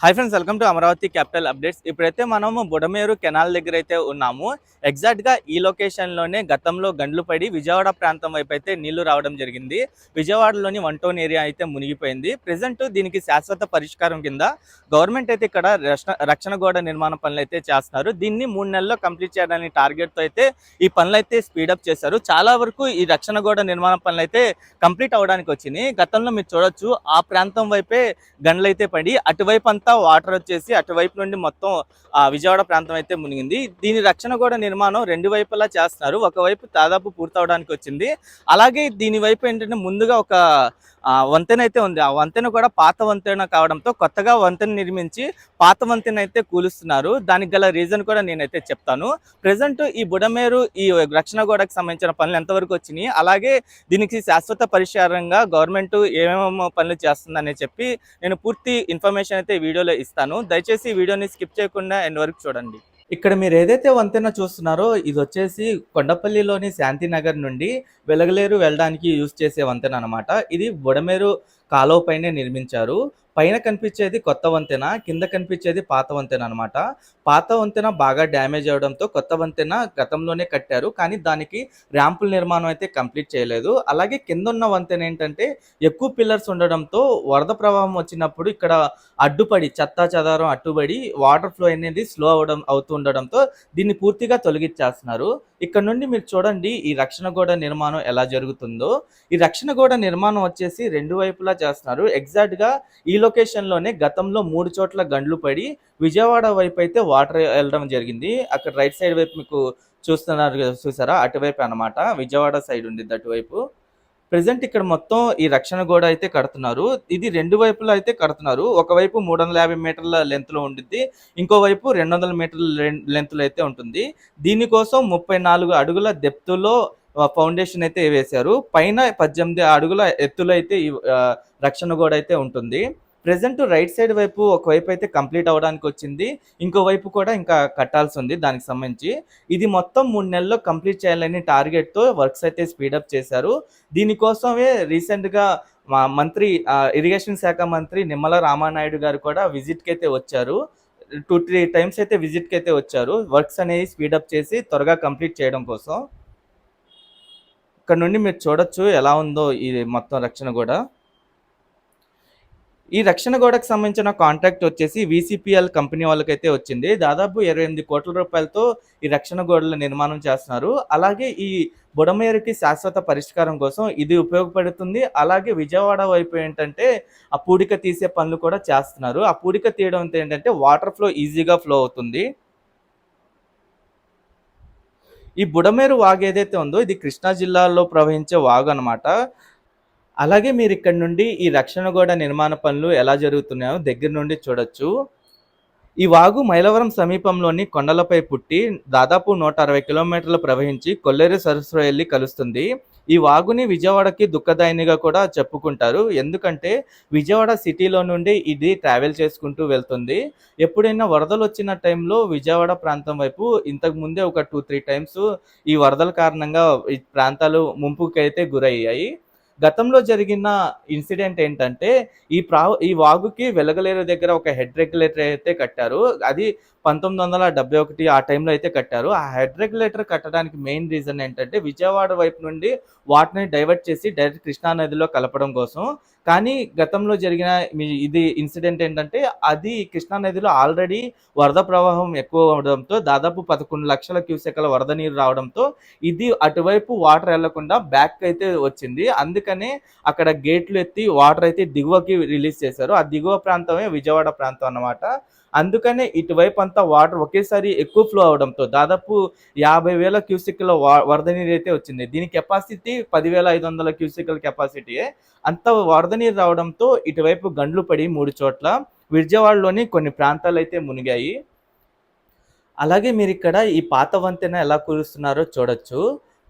Hi friends welcome to Amaravati capital updates. ఇప్పుడైతే మనము Budameru canal దగ్గర అయితే ఉన్నాము. ఎగ్జాక్ట్‌గా ఈ లొకేషన్‌లోనే గతంలో గండ్లు పడి విజయవాడ ప్రాంతం వైపు అయితే నీళ్ళు రావడం జరిగింది. విజయవాడలోని వన్ టౌన్ ఏరియా అయితే మునిగిపోయింది. ప్రజెంట్ దీనికి శాశ్వత పరిష్కారం కింద గవర్నమెంట్ అయితే ఇక్కడ రక్షణ రక్షణ గోడ నిర్మాణ పనులు అయితే చేస్తున్నారు. దీన్ని మూడు నెలల్లో కంప్లీట్ చేయడానికి టార్గెట్‌తో అయితే ఈ పనులు అయితే స్పీడప్ చేశారు. చాలా వరకు ఈ రక్షణ గోడ నిర్మాణ పనులు అయితే కంప్లీట్ అవ్వడానికి వచ్చినాయి. గతంలో మీరు చూడొచ్చు ఆ ప్రాంతం వైపే గండ్లు అయితే పడి అటువైపు అంతా వాటర్ వచ్చేసి అటువైపు నుండి మొత్తం ఆ విజయవాడ ప్రాంతం అయితే మునిగింది. దీని రక్షణ కూడా నిర్మాణం రెండు వైపులా చేస్తున్నారు. ఒకవైపు దాదాపు పూర్తవడానికి వచ్చింది. అలాగే దీని వైపు ఏంటంటే ముందుగా ఒక వంతెన అయితే ఉంది. ఆ వంతెన కూడా పాత వంతెన కావడంతో కొత్తగా వంతెన నిర్మించి పాత వంతెన అయితే కూలుస్తున్నారు. దానికి గల రీజన్ కూడా నేనైతే చెప్తాను. ప్రజెంట్ ఈ బుడమేరు ఈ రక్షణ గోడకు సంబంధించిన పనులు ఎంతవరకు వచ్చినాయి అలాగే దీనికి శాశ్వత పరిష్కారంగా గవర్నమెంట్ ఏమేమో పనులు చేస్తుందని చెప్పి నేను పూర్తి ఇన్ఫర్మేషన్ అయితే వీడియో వీడియోలో ఇస్తాను. దయచేసి వీడియోని స్కిప్ చేయకుండా ఎండ్ వరకు చూడండి. ఇక్కడ మీరు ఏదైతే వంతెన చూస్తున్నారో ఇది వచ్చేసి కొండపల్లిలోని శాంతినగర్ నుండి వెలగలేరు వెళ్ళడానికి యూజ్ చేసే వంతెన అనమాట. ఇది బుడమేరు కాలువ పైనే నిర్మించారు. పైన కనిపించేది కొత్త వంతెన. కింద కనిపించేది పాత వంతెన అనమాట. పాత వంతెన బాగా డ్యామేజ్ అవ్వడంతో కొత్త వంతెన గతంలోనే కట్టారు. కానీ దానికి ర్యాంపుల నిర్మాణం అయితే కంప్లీట్ చేయలేదు. అలాగే కింద ఉన్న వంతెన ఏంటంటే ఎక్కువ పిల్లర్స్ ఉండడంతో వరద ప్రవాహం వచ్చినప్పుడు ఇక్కడ అడ్డుపడి చెత్తా చెదారం అడ్డుపడి వాటర్ ఫ్లో అనేది స్లో అవడం అవుతూ ఉండడంతో దీన్ని పూర్తిగా తొలగించేస్తున్నారు. ఇక్కడ నుండి మీరు చూడండి ఈ రక్షణ గోడ నిర్మాణం ఎలా జరుగుతుందో. ఈ రక్షణ గోడ నిర్మాణం వచ్చేసి రెండు వైపులా చేస్తున్నారు. ఎగ్జాక్ట్‌గా ఈ లొకేషన్‌లోనే గతంలో మూడు చోట్ల గండ్లు పడి విజయవాడ వైపు అయితే వాటర్ వెళ్ళడం జరిగింది. అక్కడ రైట్ సైడ్ వైపు మీకు చూస్తున్నారు చూసారా? అటువైపు అనమాట. విజయవాడ సైడ్ ఉండిద్ది అటువైపు. ప్రజెంట్ ఇక్కడ మొత్తం ఈ రక్షణ గోడ అయితే కడుతున్నారు. ఇది రెండు వైపులా అయితే కడుతున్నారు. ఒకవైపు 350 మీటర్ల లెంత్లో ఉండిద్ది. ఇంకోవైపు 200 మీటర్ల లెంత్లో అయితే ఉంటుంది. దీనికోసం 34 అడుగుల డెప్త్‌లో ఫౌండేషన్ అయితే వేశారు. పైన 18 అడుగుల ఎత్తులో అయితే ఈ రక్షణ గోడ అయితే ఉంటుంది. ప్రజెంట్ రైట్ సైడ్ వైపు ఒకవైపు అయితే కంప్లీట్ అవ్వడానికి వచ్చింది. ఇంకోవైపు కూడా ఇంకా కట్టాల్సి ఉంది దానికి సంబంధించి. ఇది మొత్తం మూడు నెలల్లో కంప్లీట్ చేయాలని టార్గెట్‌తో వర్క్స్ అయితే స్పీడప్ చేశారు. దీనికోసమే రీసెంట్‌గా మా మంత్రి ఇరిగేషన్ శాఖ మంత్రి నిమ్మల రామానాయుడు గారు కూడా విజిట్‌కి అయితే వచ్చారు. 2, 3 టైమ్స్ అయితే విజిట్‌కి అయితే వచ్చారు. వర్క్స్ అనేవి స్పీడప్ చేసి త్వరగా కంప్లీట్ చేయడం కోసం. ఇక్కడ నుండి మీరు చూడొచ్చు ఎలా ఉందో ఇది మొత్తం రక్షణ కూడా ఈ రక్షణ గోడకు సంబంధించిన కాంట్రాక్ట్ వచ్చేసి వీసీపీఎల్ కంపెనీ వాళ్ళకైతే వచ్చింది. దాదాపు 28 కోట్ల రూపాయలతో ఈ రక్షణ గోడల నిర్మాణం చేస్తున్నారు. అలాగే ఈ బుడమేరుకి శాశ్వత పరిష్కారం కోసం ఇది ఉపయోగపడుతుంది. అలాగే విజయవాడ వైపు ఏంటంటే ఆ పూడిక తీసే పనులు కూడా చేస్తున్నారు. ఆ పూడిక తీయడం ఏంటంటే వాటర్ ఫ్లో ఈజీగా ఫ్లో అవుతుంది. ఈ బుడమేరు వాగు ఏదైతే ఉందో ఇది కృష్ణా జిల్లాలో ప్రవహించే వాగు అనమాట. అలాగే మీరు ఇక్కడ నుండి ఈ రక్షణ గోడ నిర్మాణ పనులు ఎలా జరుగుతున్నాయో దగ్గర నుండి చూడొచ్చు. ఈ వాగు మైలవరం సమీపంలోని కొండలపై పుట్టి దాదాపు 160 కిలోమీటర్లు ప్రవహించి కొల్లేరు సరస్సు వెళ్ళి కలుస్తుంది. ఈ వాగుని విజయవాడకి దుఃఖదాయినిగా కూడా చెప్పుకుంటారు. ఎందుకంటే విజయవాడ సిటీలో నుండి ఇది ట్రావెల్ చేసుకుంటూ వెళ్తుంది. ఎప్పుడైనా వరదలు వచ్చిన టైంలో విజయవాడ ప్రాంతం వైపు ఇంతకు ముందే ఒక 2, 3 టైమ్స్ ఈ వరదల కారణంగా ఈ ప్రాంతాలు ముంపుకైతే గురయ్యాయి. గతంలో జరిగిన ఇన్సిడెంట్ ఏంటంటే ఈ ప్రా ఈ వాగుకి వెలగలేరు దగ్గర ఒక హెడ్ రెగ్యులేటర్ అయితే కట్టారు. అది 1971 ఆ టైంలో అయితే కట్టారు. ఆ హెడ్ రెగ్యులేటర్ కట్టడానికి మెయిన్ రీజన్ ఏంటంటే విజయవాడ వైపు నుండి వాటర్‌ని డైవర్ట్ చేసి డైరెక్ట్ కృష్ణా నదిలో కలపడం కోసం. కానీ గతంలో జరిగిన ఇది ఇన్సిడెంట్ ఏంటంటే అది కృష్ణా నదిలో ఆల్రెడీ వరద ప్రవాహం ఎక్కువ అవ్వడంతో దాదాపు 11,00,000 క్యూసెక్కుల వరద నీరు రావడంతో ఇది అటువైపు వాటర్ వెళ్ళకుండా బ్యాక్ అయితే వచ్చింది. అందుకనే అక్కడ గేట్లు ఎత్తి వాటర్ అయితే దిగువకి రిలీజ్ చేశారు. ఆ దిగువ ప్రాంతమే విజయవాడ ప్రాంతం అన్నమాట. అందుకనే ఇటువైపు అంతా వాటర్ ఒకేసారి ఎక్కువ ఫ్లో అవడంతో దాదాపు 50,000 క్యూసెక్కుల వ వరద నీరు అయితే వచ్చింది. దీని కెపాసిటీ 10,500 క్యూసెక్కుల కెపాసిటీయే. అంత వరద నీరు రావడంతో ఇటువైపు గండ్లు పడి మూడు చోట్ల విజయవాడలోని కొన్ని ప్రాంతాలు అయితే మునిగాయి. అలాగే మీరు ఇక్కడ ఈ పాత వంతెన ఎలా కురుస్తున్నారో చూడొచ్చు.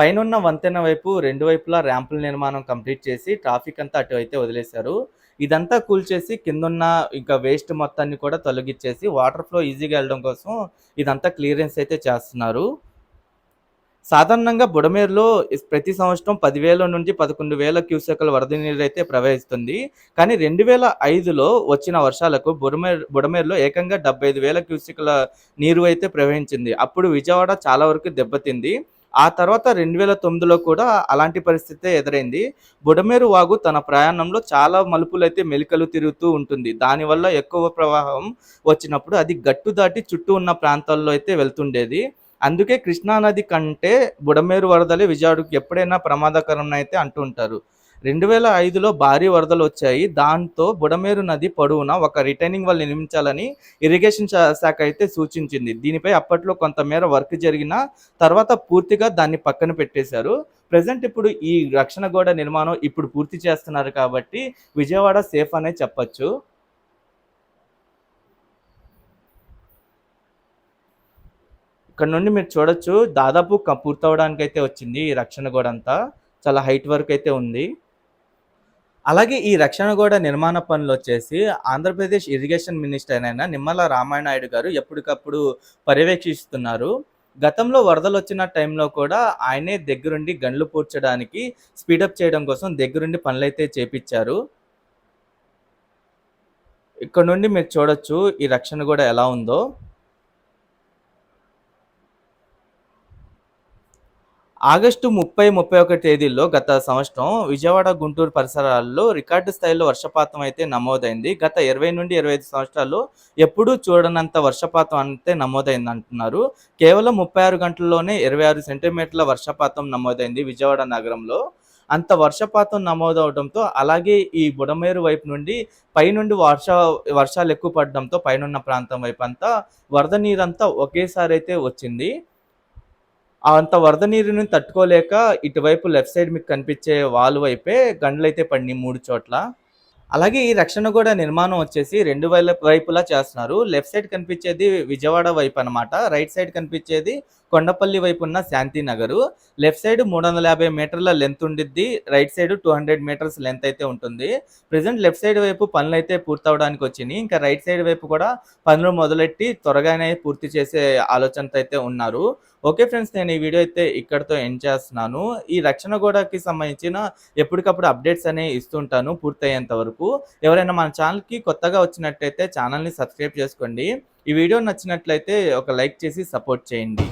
పైనున్న వంతెన వైపు రెండు వైపులా ర్యాంపుల నిర్మాణం కంప్లీట్ చేసి ట్రాఫిక్ అంతా అటు అయితే వదిలేశారు. ఇదంతా కూల్చేసి కిందున్న ఇంకా వేస్ట్ మొత్తాన్ని కూడా తొలగిచ్చేసి వాటర్ ఫ్లో ఈజీగా వెళ్ళడం కోసం ఇదంతా క్లియరెన్స్ అయితే చేస్తున్నారు. సాధారణంగా బుడమేరులో ప్రతి సంవత్సరం పదివేల నుంచి పదకొండు వేల క్యూసెక్ల వరద నీరు అయితే ప్రవహిస్తుంది కానీ రెండు వేల ఐదులో వచ్చిన వర్షాలకు బుడమేరు బుడమేరులో ఏకంగా డెబ్బై ఐదు వేల క్యూసెక్ల నీరు అయితే ప్రవహించింది అప్పుడు విజయవాడ చాలా వరకు దెబ్బతింది ఆ తర్వాత రెండు వేల తొమ్మిదిలో కూడా అలాంటి పరిస్థితే ఎదురైంది. బుడమేరు వాగు తన ప్రయాణంలో చాలా మలుపులు అయితే మెలికలు తిరుగుతూ ఉంటుంది. దానివల్ల ఎక్కువ ప్రవాహం వచ్చినప్పుడు అది గట్టు దాటి చుట్టూ ఉన్న ప్రాంతాల్లో అయితే వెళ్తుండేది. అందుకే కృష్ణానది కంటే బుడమేరు వరదలే విజయవాడకు ఎప్పుడైనా ప్రమాదకరం అయితే అంటుంటారు రెండు వేల ఐదులో భారీ వరదలు వచ్చాయి. దాంతో బుడమేరు నది పొడవున ఒక రిటైనింగ్ వల్ల నిర్మించాలని ఇరిగేషన్ శా- శాఖ అయితే సూచించింది. దీనిపై అప్పట్లో కొంతమేర వర్క్ జరిగిన తర్వాత పూర్తిగా దాన్ని పక్కన పెట్టేశారు. ప్రజెంట్ ఇప్పుడు ఈ రక్షణ గోడ నిర్మాణం ఇప్పుడు పూర్తి చేస్తున్నారు కాబట్టి విజయవాడ సేఫ్ అనే చెప్పచ్చు. ఇక్కడ నుండి మీరు చూడొచ్చు దాదాపు పూర్తవడానికి అయితే వచ్చింది ఈ రక్షణ గోడ అంతా చాలా హైట్ వరకు అయితే ఉంది. అలాగే ఈ రక్షణ గోడ నిర్మాణ పనులు వచ్చేసి ఆంధ్రప్రదేశ్ ఇరిగేషన్ మినిస్టర్ అయిన నిమ్మల రామానాయుడు గారు ఎప్పటికప్పుడు పర్యవేక్షిస్తున్నారు. గతంలో వరదలు వచ్చిన టైంలో కూడా ఆయనే దగ్గరుండి గండ్లు పూడ్చడానికి స్పీడప్ చేయడం కోసం దగ్గరుండి పనులైతే చేపించారు. ఇక్కడ నుండి మీరు చూడొచ్చు ఈ రక్షణ కూడా ఎలా ఉందో. ఆగస్టు ముప్పై ముప్పై ఒకటి తేదీల్లో గత సంవత్సరం విజయవాడ గుంటూరు పరిసరాల్లో రికార్డు స్థాయిలో వర్షపాతం అయితే నమోదైంది. గత ఇరవై నుండి ఇరవై ఐదు సంవత్సరాల్లో ఎప్పుడూ చూడనంత వర్షపాతం అయితే నమోదైంది అంటున్నారు. కేవలం ముప్పై ఆరు గంటల్లోనే ఇరవై ఆరు సెంటీమీటర్ల వర్షపాతం నమోదైంది విజయవాడ నగరంలో. అంత వర్షపాతం నమోదవడంతో అలాగే ఈ బుడమేరు వైపు నుండి పైనుండి వర్ష వర్షాలు ఎక్కువ పడడంతో పైనున్న ప్రాంతం వైపు అంతా వరద నీరంతా ఒకేసారి అయితే వచ్చింది. అంత వరద నీరుని తట్టుకోలేక ఇటువైపు లెఫ్ట్ సైడ్ మీకు కనిపించే వాల్ వైపే గండ్లైతే పడినాయి మూడు చోట్ల. అలాగే ఈ రక్షణ కూడా నిర్మాణం వచ్చేసి రెండు వైల వైపులా చేస్తున్నారు. లెఫ్ట్ సైడ్ కనిపించేది విజయవాడ వైపు అన్నమాట. రైట్ సైడ్ కనిపించేది కొండపల్లి వైపు ఉన్న శాంతి నగరు లెఫ్ట్ సైడ్ మూడు వందల యాభై మీటర్ల లెంత్ ఉండిద్ది. Right side two hundred metres length అయితే ఉంటుంది. ప్రజెంట్ లెఫ్ట్ సైడ్ వైపు పనులు అయితే పూర్తవడానికి వచ్చినాయి. ఇంకా రైట్ సైడ్ వైపు కూడా పనులు మొదలెట్టి త్వరగానే పూర్తి చేసే ఆలోచనతో అయితే ఉన్నారు. ఓకే ఫ్రెండ్స్ నేను ఈ వీడియో అయితే ఇక్కడతో ఎండ్ చేస్తున్నాను. ఈ రక్షణ గోడకి సంబంధించిన ఎప్పటికప్పుడు అప్డేట్స్ అనేవి ఇస్తుంటాను పూర్తయ్యేంత వరకు. ఎవరైనా మన ఛానల్కి కొత్తగా వచ్చినట్టయితే ఛానల్ని సబ్స్క్రైబ్ చేసుకోండి. ఈ వీడియో నచ్చినట్లయితే ఒక లైక్ చేసి సపోర్ట్ చేయండి.